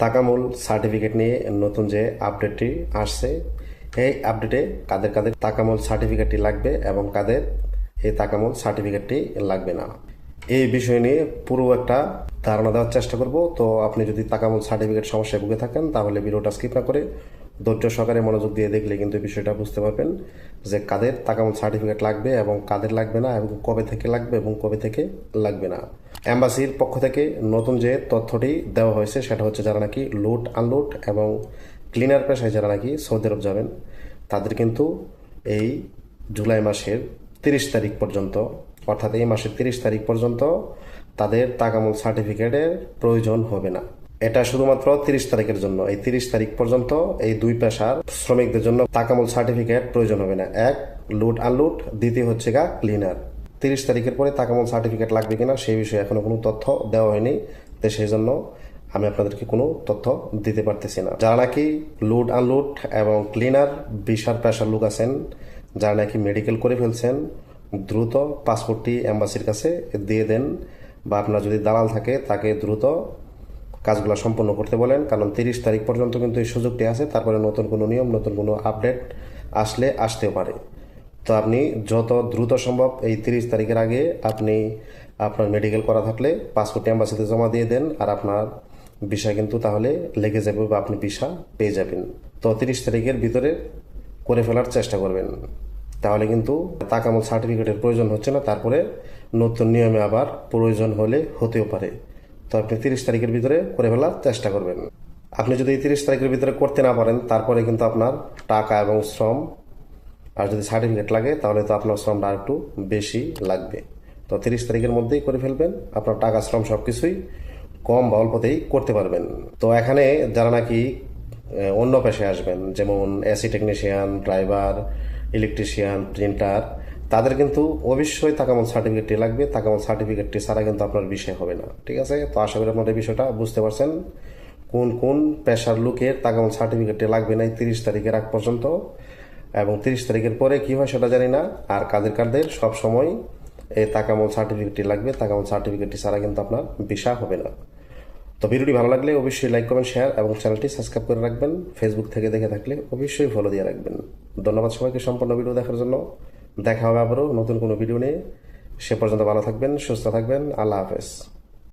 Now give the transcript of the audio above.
তাকামূল certificate নিয়ে নতুন যে আপডেটটি আসছে, এই আপডেটে কাদের কাদের তাকামূল সার্টিফিকেটটি লাগবে এবং কাদের এই তাকামূল সার্টিফিকেটটি লাগবে না। এই বিষয় নিয়ে পুরো একটা ধারণা দেওয়ার চেষ্টা করব। তো আপনি যদি তাকামূল সার্টিফিকেট সমস্যায় ভুগে থাকেন, তাহলে ভিডিওটা স্কিপ না করে ধৈর্য সহকারে মনোযোগ দিয়ে দেখলে কিন্তু বিষয়টা বুঝতে পারবেন যে কাদের তাকামূল সার্টিফিকেট লাগবে এবং কাদের লাগবে না এবং কবে থেকে লাগবে এবং কবে থেকে লাগবে না। অ্যাম্বাসির পক্ষ থেকে নতুন যে তথ্যটি দেওয়া হয়েছে, সেটা হচ্ছে যারা নাকি লুট আনলুট এবং ক্লিনার পেশায় যারা নাকি সৌদি আরব যাবেন, তাদের কিন্তু এই জুলাই মাসের তিরিশ তারিখ পর্যন্ত, অর্থাৎ এই মাসের তিরিশ তারিখ পর্যন্ত তাদের তাকামূল সার্টিফিকেটের প্রয়োজন হবে না। এটা শুধুমাত্র তিরিশ তারিখের জন্য। এই তিরিশ তারিখ পর্যন্ত এই দুই পেশার শ্রমিকদের জন্য তাকামূল সার্টিফিকেট প্রয়োজন হবে না। এক লুট আনলুট দ্বিতীয় হচ্ছে গা ক্লিনার তিরিশ তারিখের পরে তাকামূল সার্টিফিকেট লাগবে কিনা সেই বিষয়ে এখনও কোনো তথ্য দেওয়া হয়নি। তো সেই জন্য আমি আপনাদেরকে কোনো তথ্য দিতে পারতেছি না। যারা নাকি লুট আনলুট এবং ক্লিনার বিশার প্রেশার লোক আছেন, যারা নাকি মেডিকেল করে ফেলছেন, দ্রুত পাসপোর্টটি অ্যাম্বাসির কাছে দিয়ে দেন বা আপনার যদি দালাল থাকে, তাকে দ্রুত কাজগুলো সম্পন্ন করতে বলেন। কারণ তিরিশ তারিখ পর্যন্ত কিন্তু এই সুযোগটি আছে, তারপরে নতুন কোনো নিয়ম, নতুন কোনো আপডেট আসলে আসতেও পারে। তো আপনি যত দ্রুত সম্ভব এই তিরিশ তারিখের আগে আপনি আপনার মেডিকেল করা থাকলে পাসপোর্ট অ্যাম্বাসিতে জমা দিয়ে দেন আর আপনার ভিসা কিন্তু তাহলে লেগে যাবে বা আপনি ভিসা পেয়ে যাবেন। তো তিরিশ তারিখের ভিতরে করে ফেলার চেষ্টা করবেন। তাহলে কিন্তু তাকামল সার্টিফিকেটের প্রয়োজন হচ্ছে না, তারপরে নতুন নিয়মে আবার প্রয়োজন হলে হতেও পারে। তো আপনি তিরিশ তারিখের ভিতরে করে ফেলার চেষ্টা করবেন। আপনি যদি তিরিশ তারিখের ভিতরে করতে না পারেন, তারপরে কিন্তু আপনার টাকা এবং শ্রম আর যদি সার্টিফিকেট লাগে, তাহলে তো আপনার শ্রমটা আর একটু বেশি লাগবে। তো তিরিশ তারিখের মধ্যেই করে ফেলবেন। আপনার টাকা, শ্রম সব কিছুই কম বা অল্পতেই করতে পারবেন। তো এখানে যারা নাকি অন্য পেশায় আসবেন, যেমন AC technician driver electrician printer তাদের কিন্তু অবশ্যই তাকামল সার্টিফিকেটটি লাগবে। তাকামল সার্টিফিকেটটি ছাড়া কিন্তু আপনার বিষয় হবে না। ঠিক আছে? তো আশা করি এই বিষয়টা বুঝতে পারছেন। কোন কোন পেশার লোকের তাকামল সার্টিফিকেটটি লাগবে না তিরিশ তারিখের আগ পর্যন্ত এবং তিরিশ তারিখের পরে কি হয় সেটা জানি না। আর কাদের কাদের, সব সময় এই তাকামল সার্টিফিকেটটি লাগবে। তাকামল সার্টিফিকেটটি ছাড়া কিন্তু আপনার ভিসা হবে না। তো ভিডিওটি ভালো লাগলে অবশ্যই লাইক কমেন্ট শেয়ার এবং চ্যানেলটি সাবস্ক্রাইব করে রাখবেন। ফেসবুক থেকে দেখে থাকলে অবশ্যই ফলো দিয়ে রাখবেন। ধন্যবাদ সবাইকে সম্পূর্ণ ভিডিও দেখার জন্য। দেখা হবে আবারও নতুন কোনো ভিডিও নিয়ে। সে পর্যন্ত ভালো থাকবেন, সুস্থ থাকবেন। আল্লাহ হাফেজ।